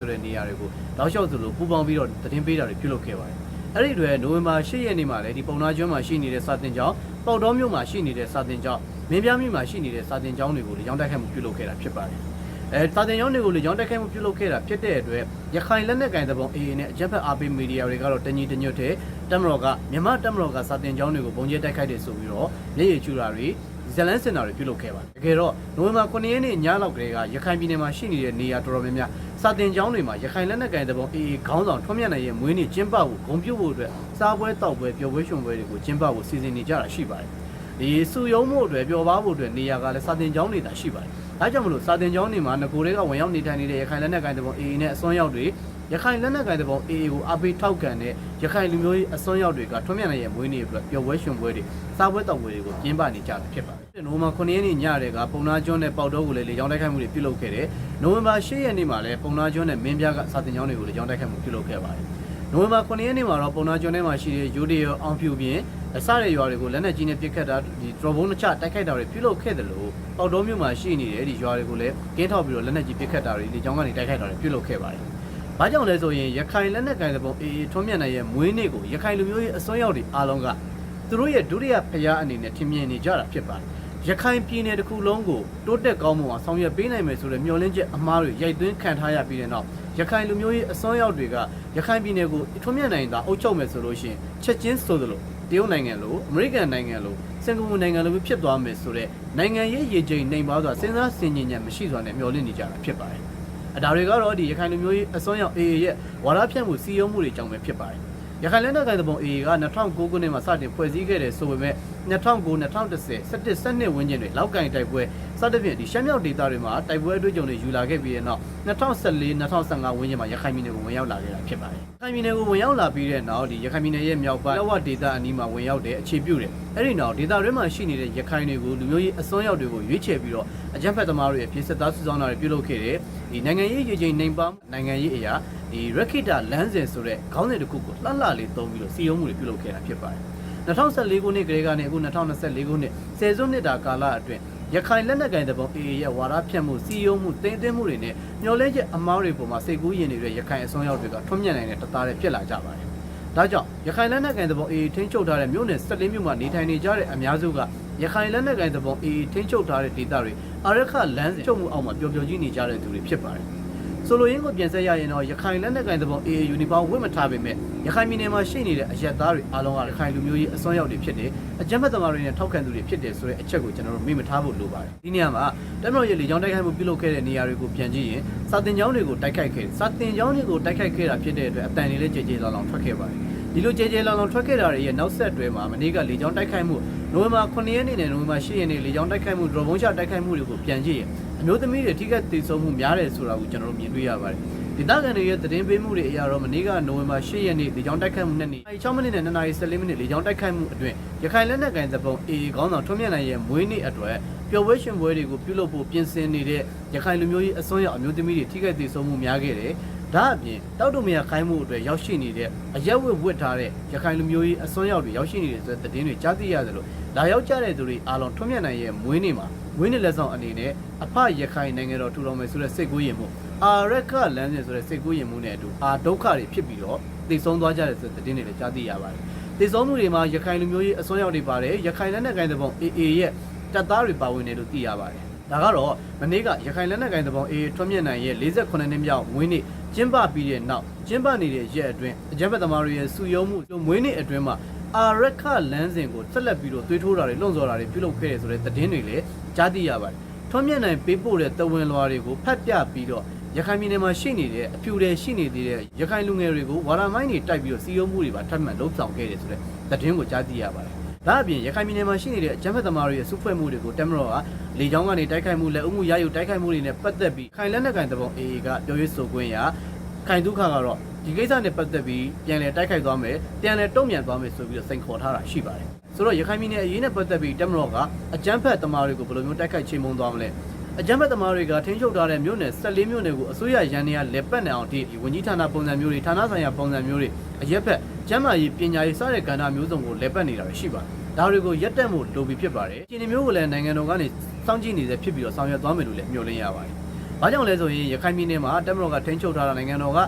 ဆိုတဲ့နေရာတွေကိုတောက်လျှောက်သလိုပူပေါင်းပြီးတော့သတင်းပေးတာတွေပြုလုပ်ခဲ့ပါတယ်။အဲ့ဒီတွေနိုဝင်ဘာ10ရက်နေ့မှာလည်းဒီပုံနာကျွန်းမှာရှိနေတဲ့စာတင်ကျောင်းပေါတော်မြို့မှာရှိနေတဲ့စာတင်ကျောင်းမင်းပြားမြို့မှာရှိနေတဲ့စာတင်ကျောင်းတွေကိုလေကြောင်းတိုက်ခိုက်မှုပြုလုပ်ခဲ့တာဖြစ်ပါတယ်။အဲစာတင်ကျောင်းတွေကိုလေကြောင်းတိုက်ခိုက်မှုပြုလုပ်ခဲ့တာဖြစ်တဲ့အတွက်ရခိုင်လက်နက်ကိုင်တဲ့ပုံ AA နဲ့အကြမ်းဖက်အားပေးမီဒီယာတွေကတော့တညီတညွတ်တဲ့တက်မတော်ကမြန်မာတက်မတော်ကစာတင်ကျောင်းတွေကိုပုံကျဲတိုက်ခိုက်တယ်ဆိုပြီးတော့မျက်ရည်ကျူတာတွေ ဇလန်းစင်တာတွေပြုလုပ်ခဲ့ပါတယ်။တကယ်တော့နိုဝင်ဘာ9ရက်နေ့ညလောက်ကလေးကရခိုင်ပြည်နယ်မှာရှိနေတဲ့နေရာတော်တော်များများစာတင်ကျောင်းတွေမှာရခိုင်လက်နက်ကိုင်တဲ့ပုံ AA ခေါင်းဆောင်ထွန်းမြတ်နိုင်ရဲ့မွေးနေ့ကျင်းပဖို့ဂုဏ်ပြုဖို့အတွက်စားပွဲတောက်ပွဲပျော်ပွဲရွှင်ပွဲတွေကိုကျင်းပဖို့စီစဉ်နေကြတာရှိပါတယ်။ဒီစုယုံမှုအတွက်ပျော်ပါဖို့အတွက်နေရာကလည်းစာတင်ကျောင်းတွေသာရှိပါတယ်။ဒါကြောင့်မလို့စာတင်ကျောင်းတွေမှာငကိုတွေကဝင်ရောက်နေထိုင်နေတဲ့ရခိုင်လက်နက်ကိုင်တဲ့ပုံ AA နဲ့အစွမ်းရောက်တွေရခိုင်လက်နက်ကိုင်တဲ့ပုံ AA ကိုအပိထောက်ကန်တဲ့ရခိုင်လူမျိုးရေးအစွမ်းရောက်တွေကထွန်းမြတ်နိုင်ရဲ့မွေးနေ့အတွက်ပျော်ပွဲရွှင်ပွဲတွေစားပွဲတောက်ပွဲတွေကိုကျင်းပနေကြတာဖြစ်ပါတယ်။နိုဝင်ဘာ9ရက်နေ့ညတဲ့ကပုံနာကျွန်းနဲ့ပေါတော့ကိုလည်းလေကြောင်းတိုက်ခိုက်မှုတွေပြုလုပ်ခဲ့တယ်။နိုဝင်ဘာ10ရက်နေ့မှာလည်းပုံနာကျွန်းနဲ့မင်းပြားကစာတင်ကျောင်းတွေကိုလေကြောင်းတိုက်ခိုက်မှုပြုလုပ်ခဲ့ပါတယ်။ နိုဝင်ဘာ9ရက်နေ့မှာတော့ပုံနာကျွန်းထဲမှာရှိတဲ့ယူဒီယောအောင်ဖြူပြင်အစတဲ့ရွာတွေကိုလက်နက်ကြီးနဲ့ပစ်ခတ်တာဒီဒရောဘုံနှချတိုက်ခိုက်တာတွေပြုလုပ်ခဲ့တယ်လို့ပေါတော့မြို့မှာရှိနေတဲ့ဒီရွာတွေကိုလည်းကင်းထောက်ပြီးတော့လက်နက်ကြီးပစ်ခတ်တာတွေလေကြောင်းကနေတိုက်ခိုက်တာတွေပြုလုပ်ခဲ့ပါတယ်။ဘာကြောင့်လဲဆိုရင်ရခိုင်လက်နက်ကိုင်တဲ့ပုံအေးထွန်းမြတ်နိုင်ရဲ့မွေးနေ့ကိုရခိုင်လူမျိုးရေးအစွန်းရောက်တွေအားလုံးကသူတို့ရဲ့ဒုတိယဖျားအနေနဲ့ထင်မြင်နေကြတာဖြစ်ပါတယ်။ ရခိုင်ပြည်နယ်တစ်ခုလုံးကိုတိုးတက်ကောင်းမွန်အောင်ဆောင်ရွက်ပေးနိုင်မယ်ဆိုတဲ့မျှော်လင့်ချက်အမှားတွေရိုက်သွင်းခံထားရပြီးတဲ့နောက်ရခိုင်လူမျိုးရေးအစွန်းရောက်တွေကရခိုင်ပြည်နယ်ကိုထွန်းမြတ်နိုင်တာအုပ်ချုပ်မယ်ဆိုလို့ရှိရင်ချက်ချင်းဆိုသလိုတရုတ်နိုင်ငံလိုအမေရိကန်နိုင်ငံလိုစင်ကာပူနိုင်ငံလိုပဲဖြစ်သွားမယ်ဆိုတဲ့နိုင်ငံရေးရည်ကြည်နှိမ်ပါစွာစဉ်းစားဆင်ခြင်ဉာဏ်မရှိစွာနဲ့မျှော်လင့်နေကြတာဖြစ်ပါတယ်။အဒါတွေကတော့ဒီရခိုင်လူမျိုးရေးအစွန်းရောက် AA ရဲ့ဝါဒဖြန့်မှုစီယုံမှုတွေကြောင့်ပဲဖြစ်ပါတယ်။ရခိုင်လက်နက်ကိုင်တဲ့ပုံ AA က2009ခုနှစ်မှာစတင်ဖွဲ့စည်းခဲ့တယ်ဆိုပေမဲ့ 2009 2010 17 12ဝန်းကျင်တွေလောက်ကင်တိုက်ပွဲစသဖြင့်ဒီရှမ်းမြောက်ဒေသတွေမှာတိုက်ပွဲအတွေ့အကြုံတွေယူလာခဲ့ပြီးတဲ့နောက်2014 2015ဝန်းကျင်မှာရခိုင်ပြည်နယ်ကိုဝင်ရောက်လာခဲ့တာဖြစ်ပါတယ်။ရခိုင်ပြည်နယ်ကိုဝင်ရောက်လာပြီးတဲ့နောက်ဒီရခိုင်ပြည်နယ်ရဲ့မြောက်ပိုင်းလဝဒေသအနီးမှာဝင်ရောက်တဲ့အခြေပြုတယ်။အဲ့ဒီနောက်ဒေသတွေမှာရှိနေတဲ့ရခိုင်တွေကိုလူမျိုးရေးအစွန်းရောက်တွေကိုရွေးချယ်ပြီးတော့အကြမ်းဖက်သမားတွေအဖြစ်စစ်သားစုဆောင်းတာတွေပြုလုပ်ခဲ့တယ်။ဒီနိုင်ငံရေးရည်ချင်းနိုင်ပနိုင်ငံရေးအရာဒီရခိတလမ်းစဉ်ဆိုတဲ့ခေါင်းစဉ်တစ်ခုကိုလှလှလေးသုံးပြီးတော့စီယုံမှုတွေပြုလုပ်ခဲ့တာဖြစ်ပါတယ်။ 2014ခုနှစ်ကလေးကနေအခု2024ခုနှစ်ဆယ်စုနှစ်တာကာလအတွင်းရခိုင်လက်နက်ကိုင်တဲ့ပုံ AA ရဲ့ဝါဒဖြန့်မှုစီယုံမှုတင်းတင်းမှုတွေနဲ့မျောလဲချက်အမားတွေပေါ်မှာစိတ်ကူးယဉ်နေတဲ့ရခိုင်အစွန်းရောက်တွေကထွန်းမြတ်နိုင်တဲ့တသားတွေဖြစ်လာကြပါတယ်။ဒါကြောင့်ရခိုင်လက်နက်ကိုင်တဲ့ပုံ AA ထိန်းချုပ်ထားတဲ့မြို့နယ်14မြို့မှာနေထိုင်နေကြတဲ့အများစုကရခိုင်လက်နက်ကိုင်တဲ့ပုံ AA ထိန်းချုပ်ထားတဲ့ဒေသတွေအရခလမ်းစဉ်ချုပ်မှုအောက်မှာပျော်ပျော်ကြီးနေကြတဲ့သူတွေဖြစ်ပါတယ်။ ဆိုလိုရင်းကိုပြန်ဆက်ရရင်တော့ရခိုင်လက်နက်ကိုင်တဲ့ပုံ AA ယူနီဖောင်းဝတ်မထားပေမဲ့ရခိုင်ပြည်နယ်မှာရှိနေတဲ့အရက်သားတွေအားလုံးကရခိုင်လူမျိုးရေးအစွမ်းရောက်တွေဖြစ်တယ်အကြမ်းဖက်သမားတွေနဲ့ထောက်ခံသူတွေဖြစ်တယ်ဆိုတဲ့အချက်ကိုကျွန်တော်တို့မေ့မထားဖို့လိုပါတယ်ဒီနေရာမှာတမတော်ရဲ့လေကြောင်းတိုက်ခိုက်မှုပြုလုပ်ခဲ့တဲ့နေရာတွေကိုပြန်ကြည့်ရင်စာတင်ကျောင်းတွေကိုတိုက်ခိုက်ခဲ့စာတင်ကျောင်းတွေကိုတိုက်ခိုက်ခဲ့တာဖြစ်တဲ့အတွက်အတန်တွေလည်းကြေကြေလောင်လောင်ထွက်ခဲ့ပါတယ်ဒီလိုကြေကြေလောင်လောင်ထွက်ခဲ့တာတွေရဲ့နောက်ဆက်တွဲမှာမနေ့ကလေကြောင်းတိုက်ခိုက်မှု နိုဝင်ဘာ9ရက်နေ့နဲ့နိုဝင်ဘာ10ရက်နေ့လေကြောင်းတိုက်ခိုက်မှုဒရောဘုံချတိုက်ခိုက်မှုတွေကိုပြန်ကြည့်ရင်အမျိုးသမီးတွေထိခိုက်ဒေဆုံးမှုများတယ်ဆိုတာကိုကျွန်တော်တို့မြင်တွေ့ရပါတယ်ဒေသခံတွေရဲ့သတင်းပေးမှုတွေအရတော့မနေ့ကနိုဝင်ဘာ10ရက်နေ့လေကြောင်းတိုက်ခိုက်မှုနဲ့နေ့6မိနစ်နဲ့2နာရီ14မိနစ်လေကြောင်းတိုက်ခိုက်မှုအတွင်းရခိုင်လက်နက်ကိုင်သပုံ AA ခေါင်းဆောင်ထွန်းမြတ်နိုင်ရဲ့မွေးနေ့အတွက်ပျော်ပွဲရှင်ပွဲတွေကိုပြုလုပ်ဖို့ပြင်ဆင်နေတဲ့ရခိုင်လူမျိုးရေးအစွန်းရောက်အမျိုးသမီးတွေထိခိုက်ဒေဆုံးမှုများခဲ့တယ် ဒါအပြင်တောက်တုံမရခိုင်းမှုအတွက်ရောက်ရှိနေတဲ့အရက်ဝတ်ဝတ်ထားတဲ့ရခိုင်လူမျိုးရေးအစွန်းရောက်တွေရောက်ရှိနေတဲ့ဆိုတဲ့သတင်းတွေကြားသိရတယ်လို့လာရောက်ကြတဲ့သူတွေအားလုံးထွန်းမြတ်နိုင်ရဲ့မွေးနေ့မှာမွေးနေ့လက်ဆောင်အနေနဲ့အဖရခိုင်နိုင်ငံတော်ထူထောင်မယ်ဆိုတဲ့စိတ်ကူးရင်မှုအာရခလမ်းစဉ်ဆိုတဲ့စိတ်ကူးရင်မှုနဲ့အတူအာဒုက္ခတွေဖြစ်ပြီးတော့တည်ဆုံးသွားကြတဲ့ဆိုတဲ့သတင်းတွေလည်းကြားသိရပါတယ်တည်ဆုံးမှုတွေမှာရခိုင်လူမျိုးရေးအစွန်းရောက်တွေပါတယ်ရခိုင်လက်နက်ကိုင်တဲ့ပုံ AA ရဲ့တပ်သားတွေပါဝင်တယ်လို့သိရပါတယ် ဒါကတော့မနေ့ကရခိုင်လက်နက်ကိုင်တဲ့ပုံ AA ထွန်းမြတ်နိုင်ရဲ့48နှစ်မြောက်မွေးနေ့ကျင်းပပြီးတဲ့နောက်ကျင်းပနေတဲ့ရက်အတွင်းအကြမ်းဖက်သမားတွေရဲ့စုယုံမှုမွေးနေ့အတွင်းမှာအာရခလမ်းစဉ်ကိုဆက်လက်ပြီးတော့သွေးထိုးတာတွေလွန်စော်တာတွေပြုလုပ်ခဲ့တယ်ဆိုတဲ့သတင်းတွေလည်းကြားသိရပါတယ်ထွန်းမြတ်နိုင်ပေးပို့တဲ့တဝင်လွာတွေကိုဖတ်ပြပြီးတော့ရခိုင်ပြည်နယ်မှာရှိနေတဲ့အဖြူတွေရှိနေသေးတဲ့ရခိုင်လူငယ်တွေကိုဝါရမိုင်းတွေတိုက်ပြီးတော့စီယုံမှုတွေပါထပ်မံလှုပ်ဆောင်ခဲ့တယ်ဆိုတဲ့သတင်းကိုကြားသိရပါတယ် ဒါအပြင်ရခိုင်ပြည်နယ်မှာရှိနေတဲ့အကြမ်းဖက်သမားတွေရဲ့စုဖွဲ့မှုတွေကိုတက်မတော်ကလေကြောင်းကနေတိုက်ခိုက်မှုလက်အုပ်မှုရယူတိုက်ခိုက်မှုတွေနဲ့ပတ်သက်ပြီးခိုင်လက်နက်ကန်တပုံ AA ကပြောရေးဆိုခွင့်ရခိုင်ဒုက္ခကတော့ဒီကိစ္စနဲ့ပတ်သက်ပြီးပြန်လည်တိုက်ခိုက်သွားမယ်ပြန်လည်တုံ့ပြန်သွားမယ်ဆိုပြီးတော့စိန်ခေါ်ထားတာရှိပါတယ်ဆိုတော့ရခိုင်ပြည်နယ်အရေးနဲ့ပတ်သက်ပြီးတက်မတော်ကအကြမ်းဖက်သမားတွေကိုဘယ်လိုမျိုးတိုက်ခိုက်ချေမှုန်းသွားမလဲ အကြမ်းဖက်သမားတွေကထိန်းချုပ်ထားတဲ့မြို့နယ်14မြို့နယ်ကိုအစိုးရရန်နေရလက်ပတ်နေအောင်ဒီဝန်ကြီးဌာနပုံစံမျိုးတွေဌာနဆိုင်ရာပုံစံမျိုးတွေအရက်ဖက်ကျမ်းမာရေးပညာရေးစတဲ့ကဏ္ဍမျိုးစုံကိုလက်ပတ်နေတာရှိပါတယ်။ဒါတွေကိုရက်တက်မှုလိုပြီးဖြစ်ပါတယ်။ဒီမျိုးကိုလည်းနိုင်ငံတော်ကနေစောင့်ကြည့်နေစေဖြစ်ပြီးတော့ဆောင်ရွက်သွားမယ်လို့လည်းမျှော်လင့်ရပါတယ်။ဘာကြောင့်လဲဆိုရင်ရခိုင်ပြည်နယ်မှာတက်မတော်ကထိန်းချုပ်ထားတာနိုင်ငံတော်က